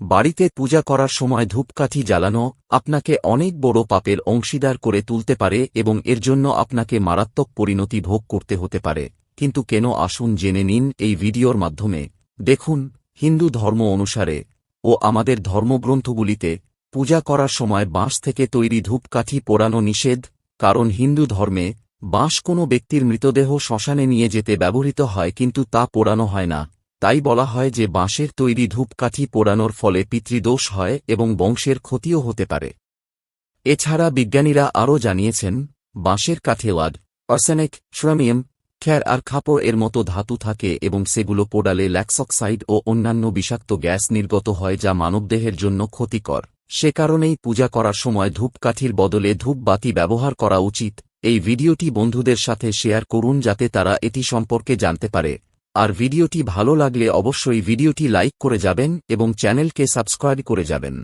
বাড়িতে পূজা করার সময় ধূপকাঠি জ্বালানো আপনাকে অনেক বড় পাপের অংশীদার করে তুলতে পারে এবং এর জন্য আপনাকে মারাত্মক পরিণতি ভোগ করতে হতে পারে। কিন্তু কেন আসুন জেনে নিন এই ভিডিওর মাধ্যমে। দেখুন, হিন্দু ধর্ম অনুসারে ও আমাদের ধর্মগ্রন্থগুলিতে পূজা করার সময় বাঁশ থেকে তৈরি ধূপকাঠি পোড়ানো নিষেধ, কারণ হিন্দু ধর্মে বাঁশ কোনো ব্যক্তির মৃতদেহ শ্মশানে নিয়ে যেতে ব্যবহৃত হয় কিন্তু তা পোড়ানো হয় না। তাই বলা হয় যে বাঁশের তৈরি ধূপকাঠি পোড়ানোর ফলে পিতৃদোষ হয় এবং বংশের ক্ষতিও হতে পারে। এছাড়া বিজ্ঞানীরা আরও জানিয়েছেন, বাঁশের কাঠে ওয়াড আর্সেনিক, শ্রমিয়াম খ্যার আর খাপড় এর মতো ধাতু থাকে এবং সেগুলো পোড়ালে ল্যাক্সক্সাইড ও অন্যান্য বিষাক্ত গ্যাস নির্গত হয় যা মানবদেহের জন্য ক্ষতিকর। সে কারণেই পূজা করার সময় ধূপকাঠির বদলে ধূপবাতি ব্যবহার করা উচিত। এই ভিডিওটি বন্ধুদের সাথে শেয়ার করুন যাতে তারা এটি সম্পর্কে জানতে পারে। আর ভিডিওটি ভালো লাগলে অবশ্যই ভিডিওটি লাইক করে যাবেন এবং চ্যানেলকে সাবস্ক্রাইব করে যাবেন।